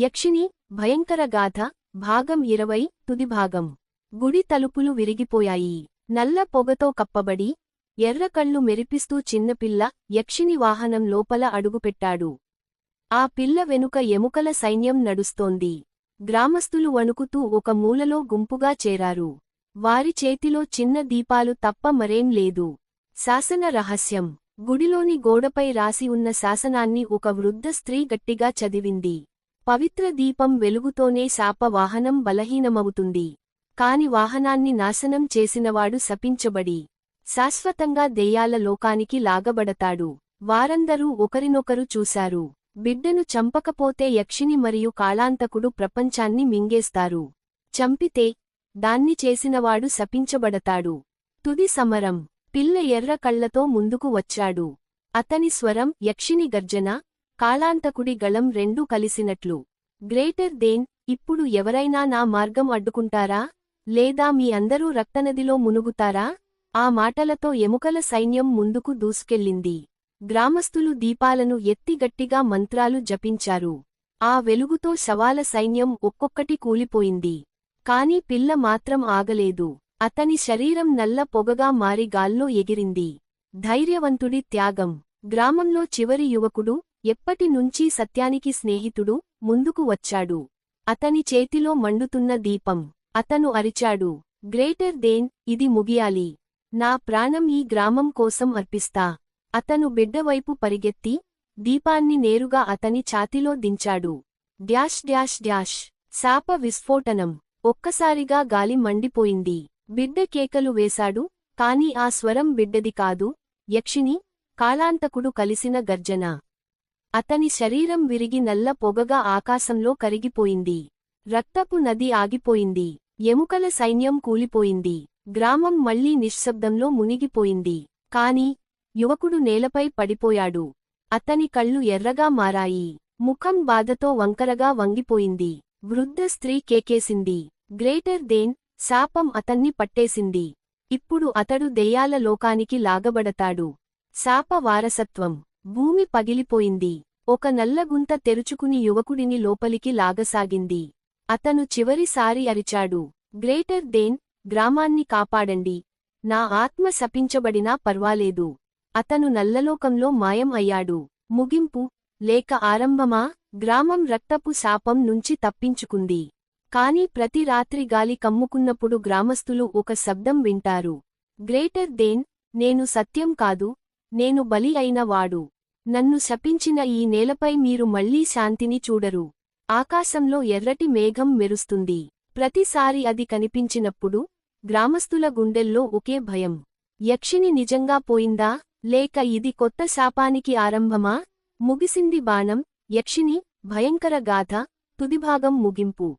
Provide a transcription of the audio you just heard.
యక్షిని భయంకర గాథ భాగం ఇరవై తుది భాగం. గుడి తలుపులు విరిగిపోయాయి. నల్ల పొగతో కప్పబడి ఎర్రకళ్ళు మెరిపిస్తూ చిన్నపిల్ల యక్షిని వాహనం లోపల అడుగుపెట్టాడు. ఆ పిల్ల వెనుక ఎముకల సైన్యం నడుస్తోంది. గ్రామస్తులు వణుకుతూ ఒక మూలలో గుంపుగా చేరారు. వారి చేతిలో చిన్న దీపాలు తప్ప మరేం లేదు. శాసన రహస్యం. గుడిలోని గోడపై రాసి ఉన్న శాసనాన్ని ఒక వృద్ధ స్త్రీ గట్టిగా చదివింది. పవిత్ర దీపం వెలుగుతోనే శాప వాహనం బలహీనమవుతుంది. కాని వాహనాన్ని నాశనం చేసినవాడు శపించబడి శాశ్వతంగా దెయ్యాల లోకానికి లాగబడతాడు. వారందరూ ఒకరినొకరు చూశారు. బిడ్డను చంపకపోతే యక్షిని మరియు కాళాంతకుడు ప్రపంచాన్ని మింగేస్తారు. చంపితే దాన్ని చేసినవాడు శపించబడతాడు. తుది సమరం. పిల్ల ఎర్ర కళ్ళతో ముందుకు వచ్చాడు. అతని స్వరం యక్షిని గర్జన కాళాంతకుడి గళం రెండూ కలిసినట్లు. గ్రేటర్ దేన్ ఇప్పుడు ఎవరైనా నా మార్గం అడ్డుకుంటారా? లేదా మీ అందరూ రక్తనదిలో మునుగుతారా? ఆ మాటలతో ఎముకల సైన్యం ముందుకు దూసుకెళ్ళింది. గ్రామస్థులు దీపాలను ఎత్తిగట్టిగా మంత్రాలు జపించారు. ఆ వెలుగుతో శవాల సైన్యం ఒక్కొక్కటి కూలిపోయింది. కాని పిల్ల మాత్రం ఆగలేదు. అతని శరీరం నల్ల పొగగా మారి గాల్లో ఎగిరింది. ధైర్యవంతుడి త్యాగం. గ్రామంలో చివరి యువకుడు ఎప్పటి నుంచీ సత్యానికి స్నేహితుడు ముందుకు వచ్చాడు? అతని చేతిలో మండుతున్న దీపం. అతను అరిచాడు. గ్రేటర్ దేన్ ఇది ముగియాలి. నా ప్రాణం ఈ గ్రామం కోసం అర్పిస్తా. అతను బిడ్డవైపు పరిగెత్తి దీపాన్ని నేరుగా అతని ఛాతిలో దించాడు. Dash dash dash. శాప విస్ఫోటనం. ఒక్కసారిగా గాలి మండిపోయింది. బిడ్డ కేకలు వేశాడు కాని ఆ స్వరం బిడ్డది కాదు. యక్షిని కాలాంతకుడు కలిసిన గర్జన. అతని శరీరం విరిగి నల్ల పొగగా ఆకాశంలో కరిగిపోయింది. రక్తపు నది ఆగిపోయింది. ఎముకల సైన్యం కూలిపోయింది. గ్రామం మళ్ళీ నిశ్శబ్దంలో మునిగిపోయింది. కాని యువకుడు నేలపై పడిపోయాడు. అతని కళ్ళు ఎర్రగా మారాయి. ముఖం బాధతో వంకరగా వంగిపోయింది. వృద్ధ స్త్రీ కేకేసింది. గ్రేటర్ దేన్ శాపం అతన్ని పట్టేసింది. ఇప్పుడు అతడు దెయ్యాల లోకానికి లాగబడతాడు. శాప వారసత్వం. భూమి పగిలిపోయింది. ఒక నల్లగుంత తెరుచుకుని యువకుడిని లోపలికి లాగసాగింది. అతను చివరిసారి అరిచాడు. గ్రేటర్ దేన్ గ్రామాన్ని కాపాడండి. నా ఆత్మ శపించబడినా పర్వాలేదు. అతను నల్లలోకంలో మాయం అయ్యాడు. ముగింపు లేక ఆరంభమా? గ్రామం రక్తపు శాపం నుంచి తప్పించుకుంది. కాని ప్రతి రాత్రి గాలి కమ్ముకున్నప్పుడు గ్రామస్తులు ఒక శబ్దం వింటారు. గ్రేటర్ దేన్ నేను సత్యం కాదు నేను బలి అయినవాడు నన్ను శపించిన ఈ నేలపై మీరు మళ్ళీ శాంతిని చూడరు. ఆకాశంలో ఎర్రటి మేఘం మెరుస్తుంది. ప్రతిసారి అది కనిపించినప్పుడు గ్రామస్తుల గుండెల్లో ఒకే భయం. యక్షిని నిజంగా పోయిందా? లేక ఇది కొత్త శాపానికి ఆరంభమా? ముగిసింది బాణం. యక్షిని భయంకర గాథ. తుదిభాగం ముగింపు.